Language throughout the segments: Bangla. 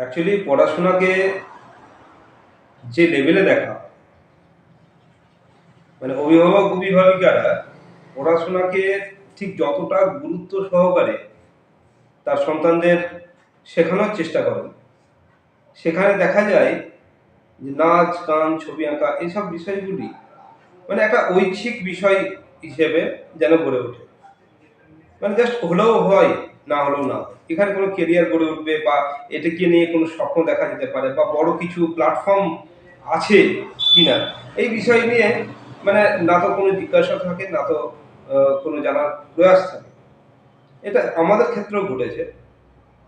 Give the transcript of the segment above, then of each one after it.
অ্যাকচুয়ালি পড়াশোনাকে যে লেভেলে দেখা মানে অভিভাবক অভিভাবিকারা পড়াশোনাকে ঠিক যতটা গুরুত্ব সহকারে তার সন্তানদের শেখানোর চেষ্টা করেন। সেখানে দেখা যায় যে নাচ, গান, ছবি আঁকা এইসব বিষয়গুলি মানে একটা ঐচ্ছিক বিষয় হিসেবে যেন গড়ে ওঠে। মানে জাস্ট হলেও হয় না হলেও না। এখানে কোনো কেরিয়ার গড়ে উঠবে বা এটাকে নিয়ে কোনো স্বপ্ন দেখা যেতে পারে বা বড় কিছু প্ল্যাটফর্ম আছে কি না এই বিষয় নিয়ে মানে না তো কোনো জিজ্ঞাসা থাকে, না তো কোনো জানার প্রয়াস থাকে। এটা আমাদের ক্ষেত্রেও ঘটেছে।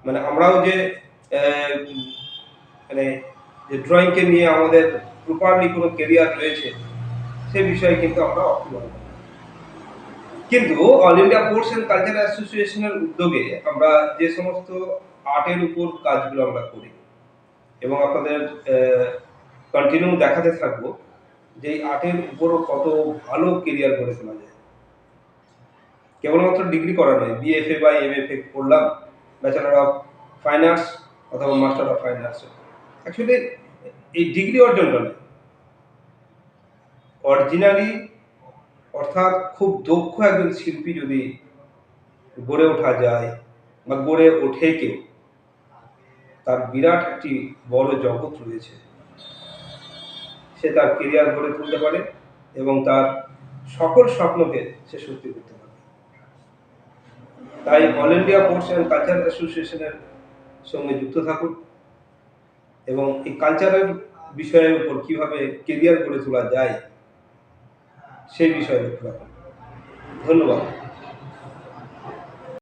মানে আমরাও যে মানে যে ড্রয়িংকে নিয়ে আমাদের প্রপারলি কোনো কেরিয়ার রয়েছে, সে বিষয়ে কিন্তু আমরা অপমান কিন্তু all India sports and culture অ্যাসোসিয়েশনের উদ্যোগে আমরা যে সমস্ত আর্টের উপর কাজগুলো আমরা করি এবং আপনাদের কন্টিনিউ দেখাতে থাকব যে আর্টের উপরও কত ভালো কেরিয়ার গড়ে তোলা যায়। কেবলমাত্র ডিগ্রি করা নয় বিএফএ বা এমএফএ করলাম ব্যাচেলার অফ ফাইন আর্টস অথবা master of fine arts actually এই ডিগ্রি অর্জনটা নয় অরিজিনালি অর্থাৎ খুব দক্ষ একজন শিল্পী যদি গড়ে ওঠা যায় বা গড়ে ওঠে কেউ, তার বিরাট একটি বড় জগৎ রয়েছে। সে তার কেরিয়ার গড়ে তুলতে পারে এবং তার সকল স্বপ্নকে সে সত্যি করতে পারে। তাই all India sports and culture অ্যাসোসিয়েশনের সঙ্গে যুক্ত থাকুন এবং এই কালচারের বিষয়ের উপর কীভাবে কেরিয়ার গড়ে তোলা যায় সেই বিষয়ে লক্ষ্য রাখুন ধন্যবাদ।